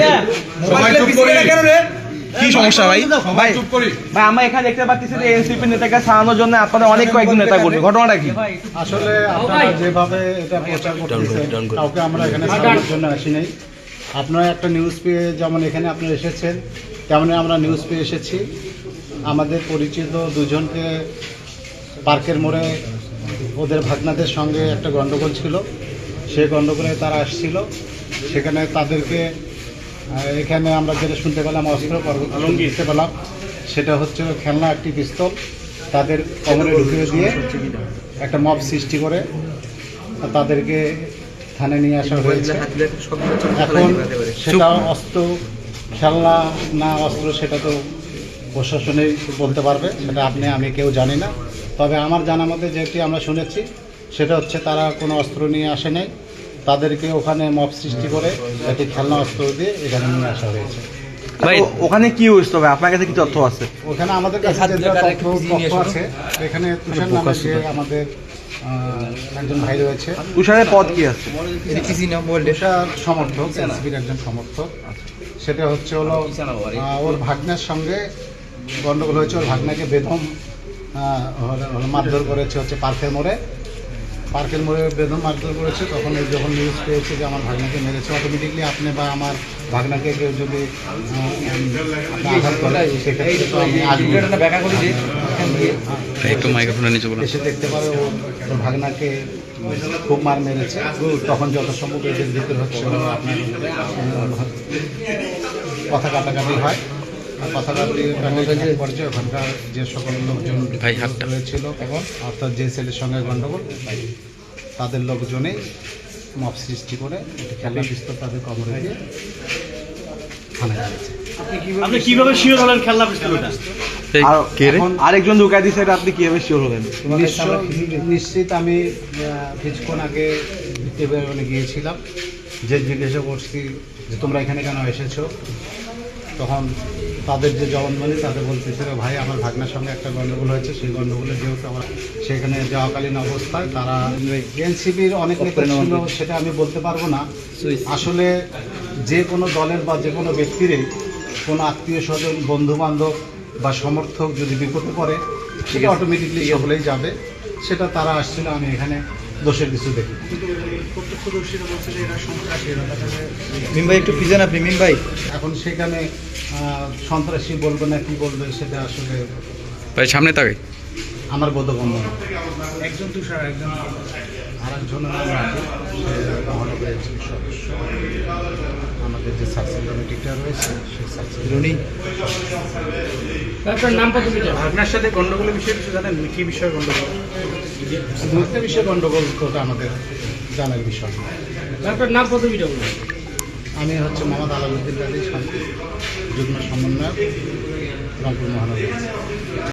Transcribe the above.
করেন? সবাই চুপ করি। কি সমস্যা ভাই? ভাই চুপ করি। ভাই আমরা এখানে দেখতে পাচ্ছি যে এনসিপি নেতাকে সারানোর জন্য আপনাদের অনেক কয়েকজন নেতা করবে ঘটনাটা কি? আসলে আপনারা যেভাবে এটা প্রচার করতেছেন কাউকে আমরা এখানে সারানোর জন্য আসি নাই। আপনারা একটা নিউজ পেয়ে যেমন এখানে আপনারা এসেছেন তেমনই আমরা নিউজ পেয়ে এসেছি। আমাদের পরিচিত দুজনকে পার্কের মোড়ে ওদের ভাগনাদের সঙ্গে একটা গণ্ডগোল ছিল। সেই গণ্ডগোলে তারা আসছিল। সেখানে তাদেরকে এখানে আমরা যেটা শুনতে পেলাম অস্ত্র দেখতে পেলাম সেটা হচ্ছে খেলনা একটি পিস্তল। তাদের কমরে ঢুকিয়ে দিয়ে একটা মব সৃষ্টি করে তাদেরকে থানায় নিয়ে আসা হয়েছে। এখন সেটা অস্ত্র খেলনা না অস্ত্র সেটা তো প্রশাসনেই বলতে পারবে সেটা আপনি আমি কেউ জানি না। তবে আমার জানা মতে যেটি আমরা শুনেছি সেটা হচ্ছে তারা কোনো অস্ত্র নিয়ে আসে নাই। তাদেরকে ওখানে মপ সৃষ্টি করে একটি খেলনা অস্ত্র দিয়ে এখানে নিয়ে আসা হয়েছে। ভাই ওখানে কি হয়েছিল ভাই? আপনার কাছে কি তথ্য আছে? ওখানে আমাদের কাছে যে তথ্য তথ্য আছে এখানে তুষার নামে যে আমাদের একজন ভাই রয়েছে। তুষারের পদ কি আছে? তুষার সমর্থক এনসিপির একজন সমর্থক। সেটা হচ্ছে হলো ওর ভাগ্নের সঙ্গে গন্ডগোল হয়েছে ওর ভাগ্নাকে বেদম মারধর করেছে হচ্ছে পার্কের মোড়ে। পার্কের মোড়ে বেদম মারধর করেছে তখন এই যখন নিউজ পেয়েছে যে আমার ভাগনাকে মেরেছে অটোমেটিকলি আপনি বা আমার ভাগনাকে কেউ যদি আঘাত করে সেক্ষেত্রে তো আমি আসব। বলুন। এসে দেখতে পারে ও ওর ভাগনাকে খুব মার মেরেছে। তখন যত সম্ভব এদের ভিতরে হচ্ছে আপনার কথা কাটাকাটি হয়। ওখানকার যে সকল লোকজন ভাই, হাতটা। হয়েছিল অর্থাৎ যে ছেলের সঙ্গে গণ্ডগোল তাদের লোকজনেই মব সৃষ্টি করে খেলা পিস্তল তাদের কবরে দিয়ে থানায় গেছে আপনি কীভাবে শিওর হলেন খেলনা পিস্তলটা আরেকজন ঢুকাই দিছে এটা আপনি কীভাবে শিওর হলেন? নিশ্চিত আমি কিছুক্ষণ আগে গিয়েছিলাম। যে জিজ্ঞাসা করছি যে তোমরা এখানে কেন এসেছ? তখন তাদের যে জবানবন্দি তাদের বলতেছিল ভাই আমার ভাগনার সঙ্গে একটা গণ্ডগোল হয়েছে। সেই গণ্ডগোলে যেহেতু আমার সেখানে যাওয়াকালীন অবস্থায় তারা এনসিপির অনেক নেতা ছিল সেটা আমি বলতে পারব না। আসলে যে কোনো দলের বা যে কোনো ব্যক্তিরই কোনো আত্মীয় স্বজন বন্ধু বান্ধব বা সমর্থক যদি বিপদে পড়ে সেটা অটোমেটিকলি ইয়ে হলেই যাবে। সেটা তারা আসছিল আমি এখানে দোষের কিছু দেখি। মিম ভাই একটু পিছনে আপনি? মিম ভাই। এখন সেখানে সন্ত্রাসী বলবে না কি বলবে সেটা আসলে ভাই সামনে তাকে আমার বোধগম্য। একজন তুষার একজন আর একজন নাম রাজীব, সে মহানগরের একজন সদস্য। আমাদের যে সাকসেস কমিটিটা রয়েছে সেই রনি আপনার নাম কত আপনার সাথে গন্ডগোলের বিষয়ে কিছু জানেন? কি বিষয়ে গন্ডগোল। দুইটা বিষয়ে গণ্ডগোল তো আমাদের জানার বিষয় আপনার নাম কত বলুন? আমি হচ্ছে মোহাম্মদ আলমুদ্দিন রাজি শান্তি যুগ্ম সমন্বয়ক রংপুর মহানগর।